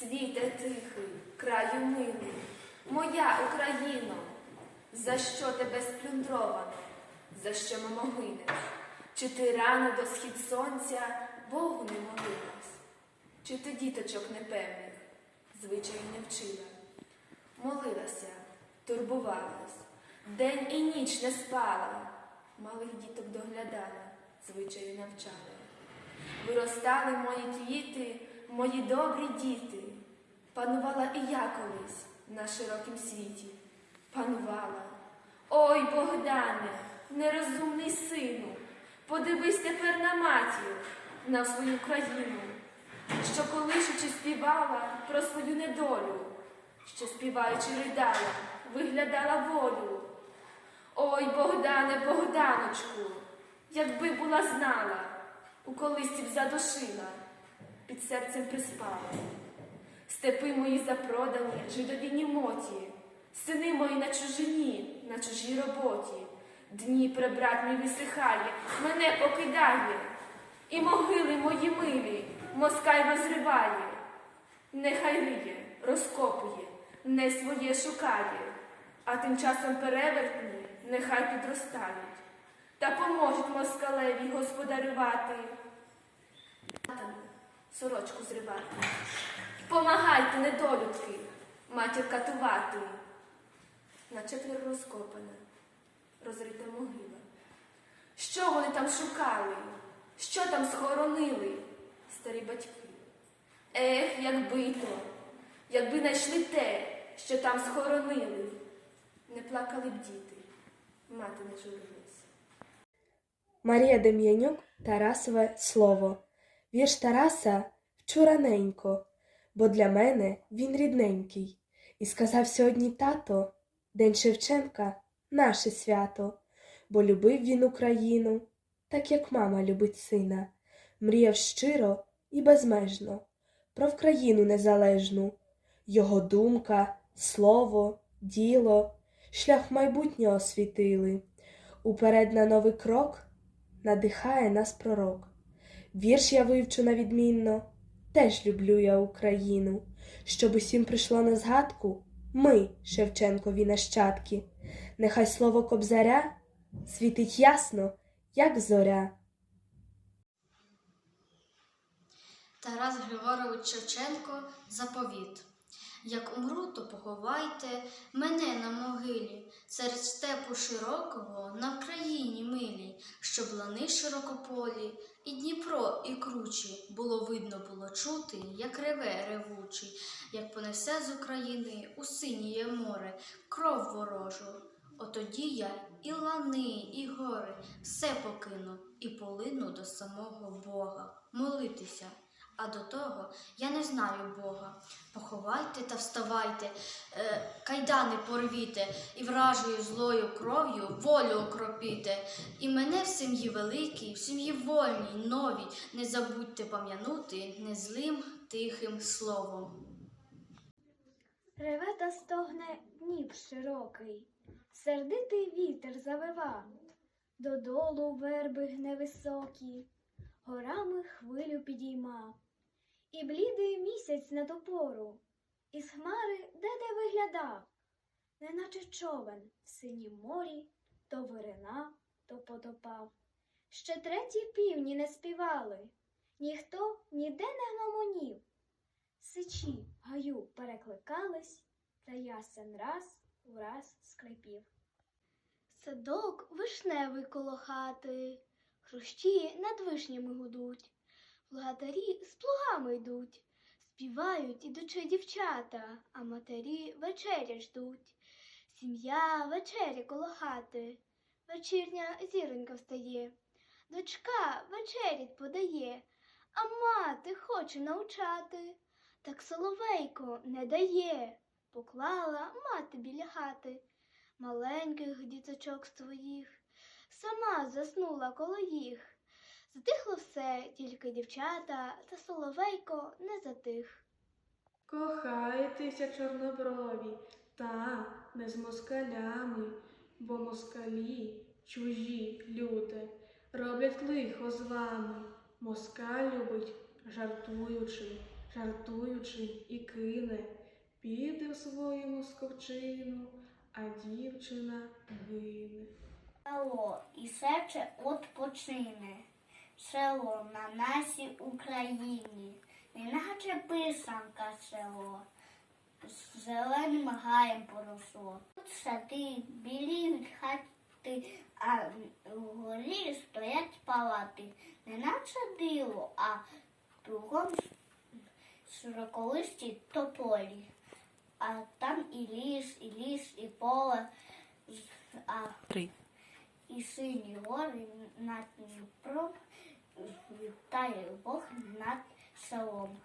Світе тихий, краю милий, моя Україно, за що тебе сплюндровано, за що мимо гинеш? Чи ти рано до схід сонця Богу не молилась? Чи ти діточок непевних звичаю не вчила? Молилася, турбувалась, день і ніч не спала, малих діток доглядала, звичаю навчала. Виростали мої квіти, мої добрі діти. Панувала і я колись на широкім світі. Панувала. Ой, Богдане, нерозумний сину, подивись тепер на матір, на свою країну, що колишучи співала про свою недолю, що співаючи ридала, виглядала волю. Ой, Богдане, Богданочку, якби була знала, у колисці б задушила, під серцем приспала. Степи мої запродані, жидові німоті, сини мої на чужині, на чужій роботі. Дніпре, брат мій висихає, мене покидає, і могили мої милі, москаль розриває. Нехай риє, розкопує, не своє шукає, а тим часом перевертні нехай підростають, та поможуть москалеві господарювати. Сорочку зривати. Помагайте, недолюдки, матір катувати. На четверо розкопана, розрита могила. Що вони там шукали? Що там схоронили? Старі батьки. Ех, якби то, якби знайшли те, що там схоронили, не плакали б діти, мати не журилась. Марія Дем'янюк Тарасове слово. Вірш Тараса вчораненько, бо для мене він рідненький. І сказав сьогодні тато, День Шевченка наше свято, бо любив він Україну, так як мама любить сина, мріяв щиро і безмежно про Вкраїну незалежну. Його думка, слово, діло, шлях майбутнього світили. Уперед на новий крок надихає нас пророк. Вірш я вивчу на відмінно, теж люблю я Україну, щоб усім прийшло на згадку ми, Шевченкові нащадки. Нехай слово кобзаря світить ясно, як зоря. Тарас Григорович Шевченко заповіт. Як умру, то поховайте мене на могилі, серед степу широкого на Вкраїні милій, щоб лани широкополі, і Дніпро, і кручі було видно було чути, як реве ревучий, як понесе з України у синіє море кров ворожу. Отоді я і лани, і гори все покину і полину до самого Бога молитися. А до того я не знаю Бога. Поховайте та вставайте, е, кайдани порвіте, і вражою злою кров'ю волю окропіте. І мене в сім'ї великій, в сім'ї вольній, новій, не забудьте пам'янути незлим тихим словом. Реве та стогне Дніп широкий, сердитий вітер завива, додолу верби гне високі, горами хвилю підійма, і блідий місяць на топору, із хмари де-де виглядав, неначе човен в синім морі, то вирина, то потопав. Ще треті півні не співали, ніхто ніде не гомонів. Сичі гаю перекликались, та ясен раз у раз скрипів. Садок вишневий коло хати, хрущі над вишнями гудуть, Благодарі з плугами йдуть, співають ідучи дівчата, а матері вечеря ждуть. Сім'я вечеря коло хати, вечірня зіронька встає, дочка вечерять подає, а мати хоче навчати. Так соловейко не дає, поклала мати біля хати маленьких діточок своїх, сама заснула коло їх. Затихло все, тільки дівчата, та соловейко не затих. Кохайтеся, чорноброві, та не з москалями, бо москалі чужі люди, роблять лихо з вами. Москаль любить, жартуючи, жартуючи і кине, піде в свою московчину, а дівчина гине. Село і серце odpoczyне, село на нашій Україні, неначе писанка село, з зеленим гаєм поросло. Тут сади, білі від хати, а вгорі стоять палати, неначе диво, а кругом широколисті тополі. А там і ліс, і ліс, і поле, а і сині гори над Дніпром, вітає Бог над селом.